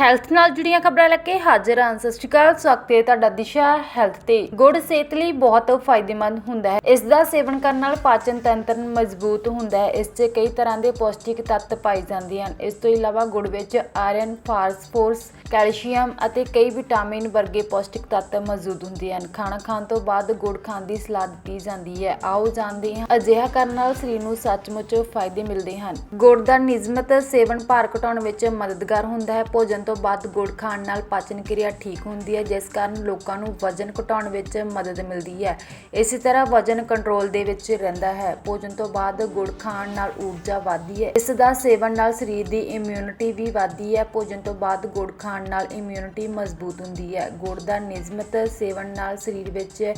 Health ਨਾਲ ਜੁੜੀਆਂ ਖਬਰਾਂ ਲੈ ਕੇ ਹਾਜ਼ਰ ਹਾਂ। ਸਤਿ ਸ਼੍ਰੀ ਅਕਾਲ, ਸਵਾਗਤ ਹੈ ਤੁਹਾਡਾ ਦਿਸ਼ਾ ਹੈਲਥ ਤੇ। ਗੁੜ ਸਿਹਤ ਲਈ ਬਹੁਤ ਫਾਇਦੇਮੰਦ ਹੁੰਦਾ ਹੈ। ਇਸ ਦਾ ਸੇਵਨ ਕਰਨ ਨਾਲ ਪਾਚਨ ਤੰਤਰ ਮਜ਼ਬੂਤ ਹੁੰਦਾ ਹੈ। ਇਸ 'ਚ ਕਈ ਤਰ੍ਹਾਂ ਦੇ ਪੌਸ਼ਟਿਕ ਤੱਤ ਪਾਏ ਜਾਂਦੇ ਹਨ। ਇਸ ਤੋਂ ਇਲਾਵਾ ਗੁੜ ਵਿੱਚ ਆਇਰਨ, ਫਾਸਫੋਰਸ, ਕੈਲਸ਼ੀਅਮ ਅਤੇ ਕਈ ਵਿਟਾਮਿਨ ਵਰਗੇ ਪੌਸ਼ਟਿਕ ਤੱਤ ਮੌਜੂਦ ਹੁੰਦੇ ਹਨ। ਖਾਣਾ ਖਾਣ ਤੋਂ ਬਾਅਦ ਗੁੜ ਖਾਣ ਦੀ ਸਲਾਹ ਦਿੱਤੀ ਜਾਂਦੀ ਹੈ। ਆਓ ਜਾਣਦੇ ਹਾਂ। ਅਜਿਹਾ ਕਰਨ ਨਾਲ ਸਰੀਰ ਨੂੰ ਸੱਚਮੁੱਚ ਫਾਇਦੇ ਮਿਲਦੇ ਹਨ। ਗੁੜ ਦਾ ਨਿਯਮਤ ਸੇਵਨ ਭਾਰ ਘਟਾਉਣ ਵਿੱਚ ਮਦਦਗਾਰ ਹੁੰਦਾ ਹੈ। ਭੋਜਨ ਤੋਂ ਬਾਅਦ ਗੁੜ ਖਾਣ ਨਾਲ ਪਾਚਨ ਕਿਰਿਆ ਠੀਕ ਹੁੰਦੀ ਹੈ, ਜਿਸ ਕਾਰਨ ਲੋਕਾਂ ਨੂੰ ਵਜ਼ਨ ਘਟਾਉਣ ਵਿੱਚ ਮਦਦ ਮਿਲਦੀ ਹੈ। ਇਸੇ ਤਰ੍ਹਾਂ ਵਜ਼ਨ ਕੰਟਰੋਲ ਦੇ ਵਿੱਚ ਰਹਿੰਦਾ ਹੈ। ਭੋਜਨ ਤੋਂ ਬਾਅਦ ਗੁੜ ਖਾਣ ਨਾਲ ਊਰਜਾ ਵਧਦੀ ਹੈ। ਇਸ ਦਾ ਸੇਵਨ ਨਾਲ ਸਰੀਰ ਦੀ ਇਮਿਊਨਿਟੀ ਵੀ ਵਧਦੀ ਹੈ। ਭੋਜਨ ਤੋਂ ਬਾਅਦ ਗੁੜ ਖਾਣ ਨਾਲ ਇਮਿਊਨਿਟੀ ਮਜ਼ਬੂਤ ਹੁੰਦੀ ਹੈ। ਗੁੜ ਦਾ ਨਿਯਮਿਤ ਸੇਵਨ ਨਾਲ ਸਰੀਰ ਵਿੱਚ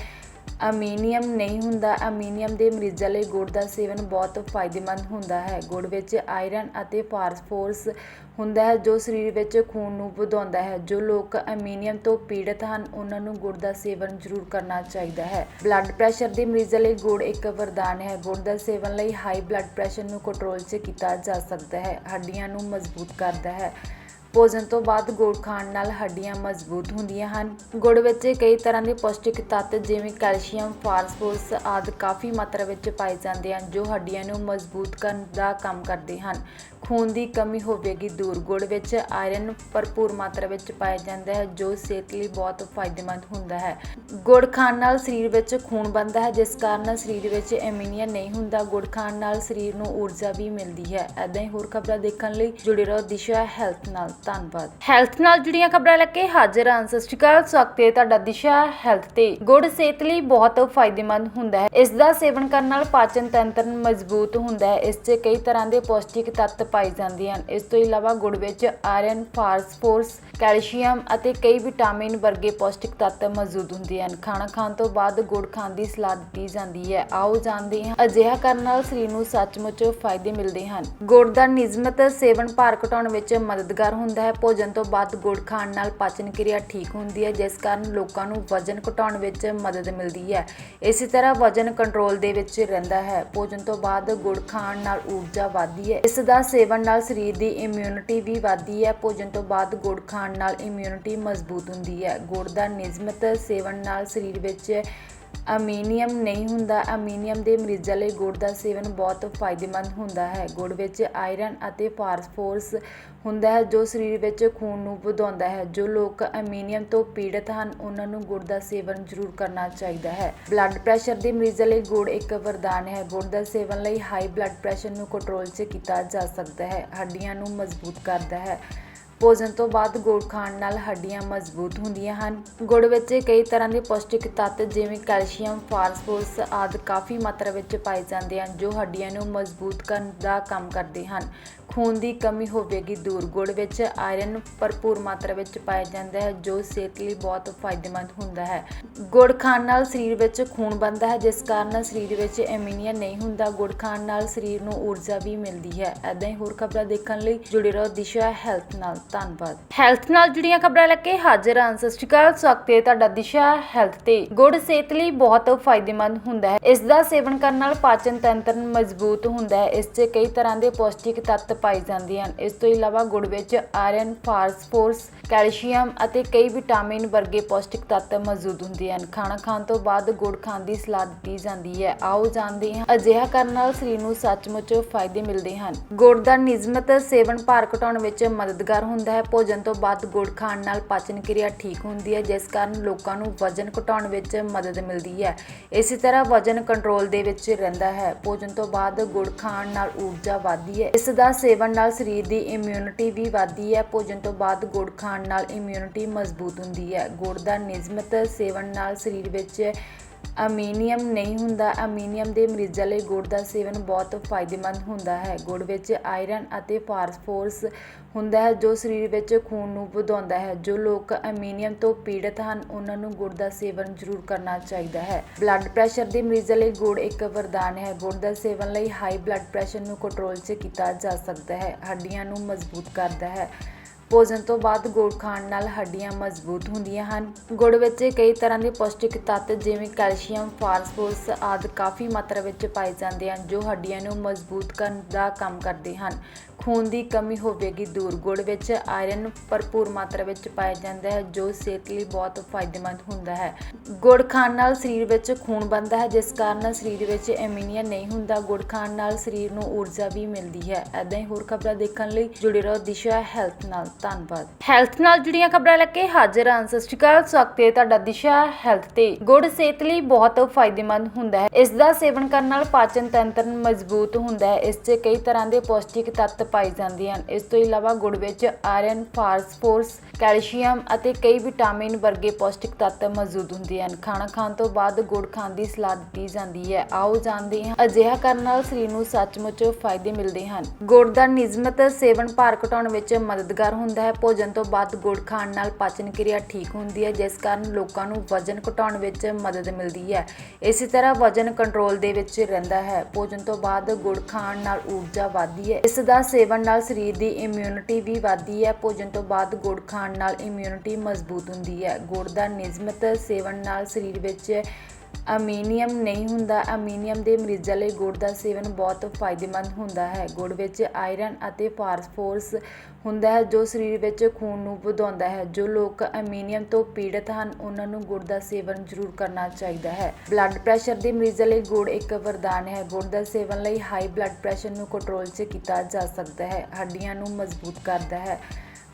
ਅਮੀਨੀਅਮ ਨਹੀਂ ਹੁੰਦਾ। ਅਮੀਨੀਅਮ ਦੇ ਮਰੀਜ਼ਾਂ ਲਈ ਗੁੜ ਦਾ ਸੇਵਨ ਬਹੁਤ ਫਾਇਦੇਮੰਦ ਹੁੰਦਾ ਹੈ। ਗੁੜ ਵਿੱਚ ਆਇਰਨ ਅਤੇ ਫਾਸਫੋਰਸ ਹੁੰਦਾ ਹੈ, ਜੋ ਸਰੀਰ ਵਿੱਚ ਖੂਨ ਨੂੰ ਵਧਾਉਂਦਾ ਹੈ। ਜੋ ਲੋਕ ਅਮੀਨੀਅਮ ਤੋਂ ਪੀੜਤ ਹਨ, ਉਹਨਾਂ ਨੂੰ ਗੁੜ ਦਾ ਸੇਵਨ ਜ਼ਰੂਰ ਕਰਨਾ ਚਾਹੀਦਾ ਹੈ। ਬਲੱਡ ਪ੍ਰੈਸ਼ਰ ਦੇ ਮਰੀਜ਼ਾਂ ਲਈ ਗੁੜ ਇੱਕ ਵਰਦਾਨ ਹੈ। ਗੁੜ ਦਾ ਸੇਵਨ ਲਈ ਹਾਈ ਬਲੱਡ ਪ੍ਰੈਸ਼ਰ ਨੂੰ ਕੰਟਰੋਲ 'ਚ ਕੀਤਾ ਜਾ ਸਕਦਾ ਹੈ। ਹੱਡੀਆਂ ਨੂੰ ਮਜ਼ਬੂਤ ਕਰਦਾ ਹੈ। ਭੋਜਨ ਤੋਂ ਬਾਅਦ ਗੁੜ ਖਾਣ ਨਾਲ ਹੱਡੀਆਂ ਮਜ਼ਬੂਤ ਹੁੰਦੀਆਂ ਹਨ। ਗੁੜ ਵਿੱਚ ਕਈ ਤਰ੍ਹਾਂ ਦੇ ਪੌਸ਼ਟਿਕ ਤੱਤ ਜਿਵੇਂ ਕੈਲਸ਼ੀਅਮ, ਫਾਸਫੋਰਸ ਆਦਿ ਕਾਫੀ ਮਾਤਰਾ ਵਿੱਚ ਪਾਏ ਜਾਂਦੇ ਹਨ, ਜੋ ਹੱਡੀਆਂ ਨੂੰ ਮਜ਼ਬੂਤ ਕਰਨ ਦਾ ਕੰਮ ਕਰਦੇ ਹਨ। ਖੂਨ ਦੀ ਕਮੀ ਹੋਵੇਗੀ ਦੂਰ। ਗੁੜ ਵਿੱਚ ਆਇਰਨ ਭਰਪੂਰ ਮਾਤਰਾ ਵਿੱਚ ਪਾਇਆ ਜਾਂਦਾ ਹੈ, ਜੋ ਸਿਹਤ ਲਈ ਬਹੁਤ ਫਾਇਦੇਮੰਦ ਹੁੰਦਾ ਹੈ। ਗੁੜ ਖਾਣ ਨਾਲ ਸਰੀਰ ਵਿੱਚ ਖੂਨ ਬਣਦਾ ਹੈ, ਜਿਸ ਕਾਰਨ ਸਰੀਰ ਵਿੱਚ ਐਮੀਨੀਆ ਨਹੀਂ ਹੁੰਦਾ। ਗੁੜ ਖਾਣ ਨਾਲ ਸਰੀਰ ਨੂੰ ਊਰਜਾ ਵੀ ਮਿਲਦੀ ਹੈ। ਐਦਾਂ ਹੀ ਹੋਰ ਖਬਰਾਂ ਦੇਖਣ ਲਈ ਜੁੜੇ ਰਹੋ ਦਿਸ਼ਾ ਹੈਲਥ ਨਾਲ। ਧੰਨਵਾਦ। ਹੈਲਥ ਨਾਲ ਜੁੜੀਆਂ ਖਬਰਾਂ ਲੈ ਕੇ ਹਾਜ਼ਰ ਹਾਂ। ਸਤਿ ਸ਼੍ਰੀ ਅਕਾਲ, ਸਵਾਗਤ ਹੈ ਤੁਹਾਡਾ ਦਿਸ਼ਾ ਹੈਲਥ ਤੇ। ਗੁੜ ਸਿਹਤ ਲਈ ਬਹੁਤ ਫਾਇਦੇਮੰਦ ਹੁੰਦਾ ਹੈ। ਇਸ ਦਾ ਸੇਵਨ ਕਰਨ ਨਾਲ ਪਾਚਨ ਤੰਤਰ ਮਜ਼ਬੂਤ ਹੁੰਦਾ ਹੈ। ਇਸ 'ਚ ਕਈ ਤਰ੍ਹਾਂ ਦੇ ਪੌਸ਼ਟਿਕ ਤੱਤ ਪਾਏ ਜਾਂਦੇ ਹਨ। ਇਸ ਤੋਂ ਇਲਾਵਾ ਗੁੜ ਵਿੱਚ ਆਇਰਨ ਫਾਸਫੋਰਸ ਕੈਲਸ਼ੀਅਮ ਅਤੇ ਕਈ ਵਿਟਾਮਿਨ ਵਰਗੇ ਪੌਸ਼ਟਿਕ ਤੱਤ ਮੌਜੂਦ ਹੁੰਦੇ ਹਨ। ਖਾਣਾ ਖਾਣ ਤੋਂ ਬਾਅਦ ਗੁੜ ਖਾਣ ਦੀ ਸਲਾਹ ਦਿੱਤੀ ਜਾਂਦੀ ਹੈ। ਆਓ ਜਾਣਦੇ ਹਾਂ। ਅਜਿਹਾ ਕਰਨ ਨਾਲ ਸਰੀਰ ਨੂੰ ਸੱਚਮੁੱਚ ਫਾਇਦੇ ਮਿਲਦੇ ਹਨ। ਗੁੜ ਦਾ ਨਿਯਮਤ ਸੇਵਨ ਭਾਰ ਘਟਾਉਣ ਵਿੱਚ ਮਦਦਗਾਰ ਹੁੰਦਾ ਹੁੰਦਾ ਹੈ, ਭੋਜਨ ਤੋਂ ਬਾਅਦ ਗੁੜ ਖਾਣ ਨਾਲ ਪਾਚਨ ਕਿਰਿਆ ਠੀਕ ਹੁੰਦੀ ਹੈ, ਜਿਸ ਕਾਰਨ ਲੋਕਾਂ ਨੂੰ ਵਜ਼ਨ ਘਟਾਉਣ ਵਿੱਚ ਮਦਦ ਮਿਲਦੀ ਹੈ। ਇਸੇ ਤਰ੍ਹਾਂ ਵਜ਼ਨ ਕੰਟਰੋਲ ਦੇ ਵਿੱਚ ਰਹਿੰਦਾ ਹੈ। ਭੋਜਨ ਤੋਂ ਬਾਅਦ ਗੁੜ ਖਾਣ ਨਾਲ ਊਰਜਾ ਵਧਦੀ ਹੈ। ਇਸ ਦਾ ਸੇਵਨ ਨਾਲ ਸਰੀਰ ਦੀ ਇਮਿਊਨਿਟੀ ਵੀ ਵਧਦੀ ਹੈ। ਭੋਜਨ ਤੋਂ ਬਾਅਦ ਗੁੜ ਖਾਣ ਨਾਲ ਇਮਿਊਨਿਟੀ ਮਜ਼ਬੂਤ ਹੁੰਦੀ ਹੈ। ਗੁੜ ਦਾ ਨਿਯਮਿਤ ਸੇਵਨ ਨਾਲ ਸਰੀਰ ਵਿੱਚ ਅਮੀਨੀਅਮ ਨਹੀਂ ਹੁੰਦਾ। ਅਮੀਨੀਅਮ ਦੇ ਮਰੀਜ਼ਾਂ ਲਈ ਗੁੜ ਦਾ ਸੇਵਨ ਬਹੁਤ ਫਾਇਦੇਮੰਦ ਹੁੰਦਾ ਹੈ। ਗੁੜ ਵਿੱਚ ਆਇਰਨ ਅਤੇ ਫਾਸਫੋਰਸ ਹੁੰਦਾ ਹੈ, ਜੋ ਸਰੀਰ ਵਿੱਚ ਖੂਨ ਨੂੰ ਵਧਾਉਂਦਾ ਹੈ। ਜੋ ਲੋਕ ਅਮੀਨੀਅਮ ਤੋਂ ਪੀੜਤ ਹਨ, ਉਹਨਾਂ ਨੂੰ ਗੁੜ ਦਾ ਸੇਵਨ ਜ਼ਰੂਰ ਕਰਨਾ ਚਾਹੀਦਾ ਹੈ। ਬਲੱਡ ਪ੍ਰੈਸ਼ਰ ਦੇ ਮਰੀਜ਼ਾਂ ਲਈ ਗੁੜ ਇੱਕ ਵਰਦਾਨ ਹੈ। ਗੁੜ ਦਾ ਸੇਵਨ ਲਈ ਹਾਈ ਬਲੱਡ ਪ੍ਰੈਸ਼ਰ ਨੂੰ ਕੰਟਰੋਲ 'ਚ ਕੀਤਾ ਜਾ ਸਕਦਾ ਹੈ। ਹੱਡੀਆਂ ਨੂੰ ਮਜ਼ਬੂਤ ਕਰਦਾ ਹੈ। ਭੋਜਨ ਤੋਂ ਬਾਅਦ ਗੁੜ ਖਾਣ ਨਾਲ ਹੱਡੀਆਂ ਮਜ਼ਬੂਤ ਹੁੰਦੀਆਂ ਹਨ। ਗੁੜ ਵਿੱਚ ਕਈ ਤਰ੍ਹਾਂ ਦੇ ਪੌਸ਼ਟਿਕ ਤੱਤ ਜਿਵੇਂ ਕੈਲਸ਼ੀਅਮ, ਫਾਸਫੋਰਸ ਆਦਿ ਕਾਫੀ ਮਾਤਰਾ ਵਿੱਚ ਪਾਏ ਜਾਂਦੇ ਹਨ, ਜੋ ਹੱਡੀਆਂ ਨੂੰ ਮਜ਼ਬੂਤ ਕਰਨ ਦਾ ਕੰਮ ਕਰਦੇ ਹਨ। ਖੂਨ ਦੀ ਕਮੀ ਹੋਵੇਗੀ ਦੂਰ। ਗੁੜ ਵਿੱਚ ਆਇਰਨ ਭਰਪੂਰ ਮਾਤਰਾ ਵਿੱਚ ਪਾਇਆ ਜਾਂਦਾ ਹੈ, ਜੋ ਸਿਹਤ ਲਈ ਬਹੁਤ ਫਾਇਦੇਮੰਦ ਹੁੰਦਾ ਹੈ। ਗੁੜ ਖਾਣ ਨਾਲ ਸਰੀਰ ਵਿੱਚ ਖੂਨ ਬਣਦਾ ਹੈ, ਜਿਸ ਕਾਰਨ ਸਰੀਰ ਵਿੱਚ ਐਮੀਨੀਆ ਨਹੀਂ ਹੁੰਦਾ। ਗੁੜ ਖਾਣ ਨਾਲ ਸਰੀਰ ਨੂੰ ਊਰਜਾ ਵੀ ਮਿਲਦੀ ਹੈ। ਐਦਾਂ ਹੀ ਹੋਰ ਖਬਰਾਂ ਦੇਖਣ ਲਈ ਜੁੜੇ ਰਹੋ ਦਿਸ਼ਾ ਹੈਲਥ ਨਾਲ। ਧੰਨਵਾਦ। ਹੈਲਥ ਨਾਲ ਜੁੜੀਆਂ ਖਬਰਾਂ ਲੈ ਕੇ ਹਾਜ਼ਰ ਹਾਂ। ਸਤਿ ਸ਼੍ਰੀ ਅਕਾਲ, ਸਵਾਗਤ ਹੈ ਤੁਹਾਡਾ ਦਿਸ਼ਾ ਹੈਲਥ ਤੇ। ਗੁੜ ਸਿਹਤ ਲਈ ਬਹੁਤ ਫਾਇਦੇਮੰਦ ਹੁੰਦਾ ਹੈ। ਇਸ ਦਾ ਸੇਵਨ ਕਰਨ ਨਾਲ ਪਾਚਨ ਤੰਤਰ ਮਜ਼ਬੂਤ ਹੁੰਦਾ ਹੈ। ਇਸ 'ਚ ਕਈ ਤਰ੍ਹਾਂ ਦੇ ਪੌਸ਼ਟਿਕ ਤੱਤ ਪਾਏ ਜਾਂਦੇ ਹਨ। ਇਸ ਤੋਂ ਇਲਾਵਾ ਗੁੜ ਵਿੱਚ ਆਇਰਨ ਫਾਸਫੋਰਸ ਕੈਲਸ਼ੀਅਮ ਅਤੇ ਕਈ ਵਿਟਾਮਿਨ ਵਰਗੇ ਪੌਸ਼ਟਿਕ ਤੱਤ ਮੌਜੂਦ ਹੁੰਦੇ ਹਨ। ਖਾਣਾ ਖਾਣ ਤੋਂ ਬਾਅਦ ਗੁੜ ਖਾਣ ਦੀ ਸਲਾਹ ਦਿੱਤੀ ਜਾਂਦੀ ਹੈ। ਆਓ ਜਾਣਦੇ ਹਾਂ। ਅਜਿਹਾ ਕਰਨ ਨਾਲ ਸਰੀਰ ਨੂੰ ਸੱਚਮੁੱਚ ਫਾਇਦੇ ਮਿਲਦੇ ਹਨ। ਗੁੜ ਦਾ ਨਿਯਮਤ ਸੇਵਨ ਭਾਰ ਘਟਾਉਣ ਵਿੱਚ ਮਦਦਗਾਰ ਹੁੰਦਾ ਹੁੰਦਾ ਹੈ, ਭੋਜਨ ਤੋਂ ਬਾਅਦ ਗੁੜ ਖਾਣ ਨਾਲ ਪਾਚਨ ਕਿਰਿਆ ਠੀਕ ਹੁੰਦੀ ਹੈ, ਜਿਸ ਕਾਰਨ ਲੋਕਾਂ ਨੂੰ ਵਜ਼ਨ ਘਟਾਉਣ ਵਿੱਚ ਮਦਦ ਮਿਲਦੀ ਹੈ। ਇਸੇ ਤਰ੍ਹਾਂ ਵਜ਼ਨ ਕੰਟਰੋਲ ਦੇ ਵਿੱਚ ਰਹਿੰਦਾ ਹੈ। ਭੋਜਨ ਤੋਂ ਬਾਅਦ ਗੁੜ ਖਾਣ ਨਾਲ ਊਰਜਾ ਵਧਦੀ ਹੈ। ਇਸ ਦਾ ਸੇਵਨ ਨਾਲ ਸਰੀਰ ਦੀ ਇਮਿਊਨਿਟੀ ਵੀ ਵਧਦੀ ਹੈ। ਭੋਜਨ ਤੋਂ ਬਾਅਦ ਗੁੜ ਖਾਣ ਨਾਲ ਇਮਿਊਨਿਟੀ ਮਜ਼ਬੂਤ ਹੁੰਦੀ ਹੈ। ਗੁੜ ਦਾ ਨਿਯਮਿਤ ਸੇਵਨ ਨਾਲ ਸਰੀਰ ਵਿੱਚ ਅਮੀਨੀਅਮ ਨਹੀਂ ਹੁੰਦਾ। ਅਮੀਨੀਅਮ ਦੇ ਮਰੀਜ਼ਾਂ ਲਈ ਗੁੜ ਦਾ ਸੇਵਨ ਬਹੁਤ ਫਾਇਦੇਮੰਦ ਹੁੰਦਾ ਹੈ। ਗੁੜ ਵਿੱਚ ਆਇਰਨ ਅਤੇ ਫਾਸਫੋਰਸ ਹੁੰਦਾ ਹੈ, ਜੋ ਸਰੀਰ ਵਿੱਚ ਖੂਨ ਨੂੰ ਵਧਾਉਂਦਾ ਹੈ। ਜੋ ਲੋਕ ਅਮੀਨੀਅਮ ਤੋਂ ਪੀੜਤ ਹਨ, ਉਹਨਾਂ ਨੂੰ ਗੁੜ ਦਾ ਸੇਵਨ ਜ਼ਰੂਰ ਕਰਨਾ ਚਾਹੀਦਾ ਹੈ। ਬਲੱਡ ਪ੍ਰੈਸ਼ਰ ਦੇ ਮਰੀਜ਼ਾਂ ਲਈ ਗੁੜ ਇੱਕ ਵਰਦਾਨ ਹੈ। ਗੁੜ ਦਾ ਸੇਵਨ ਲਈ ਹਾਈ ਬਲੱਡ ਪ੍ਰੈਸ਼ਰ ਨੂੰ ਕੰਟਰੋਲ 'ਚ ਕੀਤਾ ਜਾ ਸਕਦਾ ਹੈ। ਹੱਡੀਆਂ ਨੂੰ ਮਜ਼ਬੂਤ ਕਰਦਾ ਹੈ। ਭੋਜਨ ਤੋਂ ਬਾਅਦ ਗੁੜ ਖਾਣ ਨਾਲ ਹੱਡੀਆਂ ਮਜ਼ਬੂਤ ਹੁੰਦੀਆਂ ਹਨ। ਗੁੜ ਵਿੱਚ ਕਈ ਤਰ੍ਹਾਂ ਦੇ ਪੌਸ਼ਟਿਕ ਤੱਤ ਜਿਵੇਂ ਕੈਲਸ਼ੀਅਮ, ਫਾਸਫੋਰਸ ਆਦਿ ਕਾਫੀ ਮਾਤਰਾ ਵਿੱਚ ਪਾਏ ਜਾਂਦੇ ਹਨ, ਜੋ ਹੱਡੀਆਂ ਨੂੰ ਮਜ਼ਬੂਤ ਕਰਨ ਦਾ ਕੰਮ ਕਰਦੇ ਹਨ। ਖੂਨ ਦੀ ਕਮੀ ਹੋਵੇਗੀ। ਦੂਰ ਗੁੜ ਵਿੱਚ ਆਇਰਨ ਭਰਪੂਰ ਮਾਤਰਾ ਵਿੱਚ ਪਾਇਆ ਜਾਂਦਾ ਹੈ, ਜੋ ਸਿਹਤ ਲਈ ਬਹੁਤ ਫਾਇਦੇਮੰਦ ਹੁੰਦਾ ਹੈ। ਗੁੜ ਖਾਣ ਨਾਲ ਸਰੀਰ ਵਿੱਚ ਖੂਨ ਬਣਦਾ ਹੈ, ਜਿਸ ਕਾਰਨ ਸਰੀਰ ਵਿੱਚ ਐਮੀਨੀਆ ਨਹੀਂ ਹੁੰਦਾ। ਗੁੜ ਖਾਣ ਨਾਲ ਸਰੀਰ ਨੂੰ ਊਰਜਾ ਵੀ ਮਿਲਦੀ ਹੈ। ਐਦਾਂ ਹੀ ਹੋਰ ਖਬਰਾਂ ਦੇਖਣ ਲਈ ਜੁੜੇ ਰਹੋ ਦਿਸ਼ਾ ਹੈਲਥ ਨਾਲ। ਧੰਨਵਾਦ। ਹੈਲਥ ਨਾਲ ਜੁੜੀਆਂ ਖਬਰਾਂ ਲੈ ਕੇ ਹਾਜ਼ਰ ਹਾਂ। ਸਤਿ ਸ਼੍ਰੀ ਅਕਾਲ, ਸਵਾਗਤ ਹੈ ਤੁਹਾਡਾ ਦਿਸ਼ਾ ਹੈਲਥ ਤੇ। ਗੁੜ ਸਿਹਤ ਲਈ ਬਹੁਤ ਫਾਇਦੇਮੰਦ ਹੁੰਦਾ ਹੈ। ਇਸ ਦਾ ਸੇਵਨ ਕਰਨ ਨਾਲ ਪਾਚਨ ਤੰਤਰ ਮਜ਼ਬੂਤ ਹੁੰਦਾ ਹੈ। ਇਸ 'ਚ ਕਈ ਤਰ੍ਹਾਂ ਦੇ ਪੌਸ਼ਟਿਕ ਤੱਤ ਪਾਈ ਜਾਂਦੇ ਹਨ। ਇਸ ਤੋਂ ਇਲਾਵਾ ਗੁੜ ਵਿੱਚ ਆਇਰਨ, ਫਾਸਫੋਰਸ, ਕੈਲਸ਼ੀਅਮ ਅਤੇ ਕਈ ਵਿਟਾਮਿਨ ਵਰਗੇ ਪੌਸ਼ਟਿਕ ਤੱਤ ਮੌਜੂਦ ਹੁੰਦੇ ਹਨ। ਖਾਣਾ ਖਾਣ ਤੋਂ ਬਾਅਦ ਗੁੜ ਖਾਣ ਦੀ ਸਲਾਹ ਦਿੱਤੀ ਜਾਂਦੀ ਹੈ। ਆਓ ਜਾਣਦੇ ਹਾਂ। ਅਜਿਹਾ ਕਰਨ ਨਾਲ ਸਰੀਰ ਨੂੰ ਸੱਚਮੁੱਚ ਫਾਇਦੇ ਮਿਲਦੇ ਹਨ। ਗੁੜ ਦਾ ਨਿਯਮਤ ਸੇਵਨ ਭਾਰ ਘਟਾਉਣ ਵਿੱਚ ਮਦਦਗਾਰ ਹੁੰਦਾ ਹੈ। ਭੋਜਨ ਤੋਂ ਬਾਅਦ ਗੁੜ ਖਾਣ ਨਾਲ ਪਾਚਨ ਕਿਰਿਆ ਠੀਕ ਹੁੰਦੀ ਹੈ, ਜਿਸ ਕਾਰਨ ਲੋਕਾਂ ਨੂੰ ਵਜ਼ਨ ਘਟਾਉਣ ਵਿੱਚ ਮਦਦ ਮਿਲਦੀ ਹੈ। ਇਸੇ ਤਰ੍ਹਾਂ ਵਜ਼ਨ ਕੰਟਰੋਲ ਦੇ ਵਿੱਚ ਰਹਿੰਦਾ ਹੈ। ਭੋਜਨ ਤੋਂ ਬਾਅਦ ਗੁੜ ਖਾਣ ਨਾਲ ਊਰਜਾ ਵਧਦੀ ਹੈ। ਇਸ ਦਾ ਸੇਵਨ ਨਾਲ ਸਰੀਰ ਦੀ ਇਮਿਊਨਿਟੀ ਵੀ ਵਧਦੀ ਹੈ, ਭੋਜਨ ਤੋਂ ਬਾਅਦ ਗੁੜ ਖਾਣ ਨਾਲ ਇਮਿਊਨਿਟੀ ਮਜ਼ਬੂਤ ਹੁੰਦੀ ਹੈ। ਗੁੜ ਦਾ ਨਿਯਮਤ ਸੇਵਨ ਨਾਲ ਸਰੀਰ ਵਿੱਚ ਅਮੀਨੀਅਮ ਨਹੀਂ ਹੁੰਦਾ। ਅਮੀਨੀਅਮ ਦੇ ਮਰੀਜ਼ਾਂ ਲਈ ਗੁੜ ਦਾ ਸੇਵਨ ਬਹੁਤ ਫਾਇਦੇਮੰਦ ਹੁੰਦਾ ਹੈ। ਗੁੜ ਵਿੱਚ ਆਇਰਨ ਅਤੇ ਫਾਸਫੋਰਸ ਹੁੰਦਾ ਹੈ, ਜੋ ਸਰੀਰ ਵਿੱਚ ਖੂਨ ਨੂੰ ਵਧਾਉਂਦਾ ਹੈ। ਜੋ ਲੋਕ ਅਮੀਨੀਅਮ ਤੋਂ ਪੀੜਤ ਹਨ, ਉਹਨਾਂ ਨੂੰ ਗੁੜ ਦਾ ਸੇਵਨ ਜ਼ਰੂਰ ਕਰਨਾ ਚਾਹੀਦਾ ਹੈ। ਬਲੱਡ ਪ੍ਰੈਸ਼ਰ ਦੇ ਮਰੀਜ਼ਾਂ ਲਈ ਗੁੜ ਇੱਕ ਵਰਦਾਨ ਹੈ। ਗੁੜ ਦਾ ਸੇਵਨ ਲਈ ਹਾਈ ਬਲੱਡ ਪ੍ਰੈਸ਼ਰ ਨੂੰ ਕੰਟਰੋਲ 'ਚ ਕੀਤਾ ਜਾ ਸਕਦਾ ਹੈ। ਹੱਡੀਆਂ ਨੂੰ ਮਜ਼ਬੂਤ ਕਰਦਾ ਹੈ।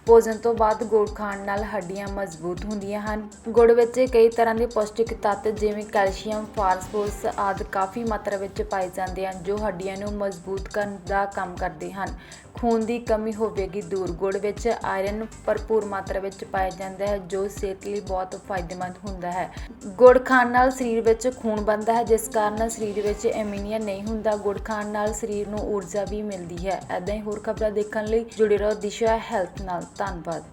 ਭੋਜਨ ਤੋਂ ਬਾਅਦ ਗੁੜ ਖਾਣ ਨਾਲ ਹੱਡੀਆਂ ਮਜ਼ਬੂਤ ਹੁੰਦੀਆਂ ਹਨ। ਗੁੜ ਵਿੱਚ ਕਈ ਤਰ੍ਹਾਂ ਦੇ ਪੌਸ਼ਟਿਕ ਤੱਤ ਜਿਵੇਂ ਕੈਲਸ਼ੀਅਮ, ਫਾਸਫੋਰਸ ਆਦਿ ਕਾਫੀ ਮਾਤਰਾ ਵਿੱਚ ਪਾਏ ਜਾਂਦੇ ਹਨ, ਜੋ ਹੱਡੀਆਂ ਨੂੰ ਮਜ਼ਬੂਤ ਕਰਨ ਦਾ ਕੰਮ ਕਰਦੇ ਹਨ। ਖੂਨ ਦੀ ਕਮੀ ਹੋਵੇਗੀ। ਦੂਰ ਗੁੜ ਵਿੱਚ ਆਇਰਨ ਭਰਪੂਰ ਮਾਤਰਾ ਵਿੱਚ ਪਾਇਆ ਜਾਂਦਾ ਹੈ, ਜੋ ਸਿਹਤ ਲਈ ਬਹੁਤ ਫਾਇਦੇਮੰਦ ਹੁੰਦਾ ਹੈ। ਗੁੜ ਖਾਣ ਨਾਲ ਸਰੀਰ ਵਿੱਚ ਖੂਨ ਬਣਦਾ ਹੈ, ਜਿਸ ਕਾਰਨ ਸਰੀਰ ਵਿੱਚ ਐਮੀਨੀਆ ਨਹੀਂ ਹੁੰਦਾ। ਗੁੜ ਖਾਣ ਨਾਲ ਸਰੀਰ ਨੂੰ ਊਰਜਾ ਵੀ ਮਿਲਦੀ ਹੈ। ਐਦਾਂ ਹੀ ਹੋਰ ਖਬਰਾਂ ਦੇਖਣ ਲਈ ਜੁੜੇ ਰਹੋ ਦਿਸ਼ਾ ਹੈਲਥ ਨਾਲ। ਧੰਨਵਾਦ।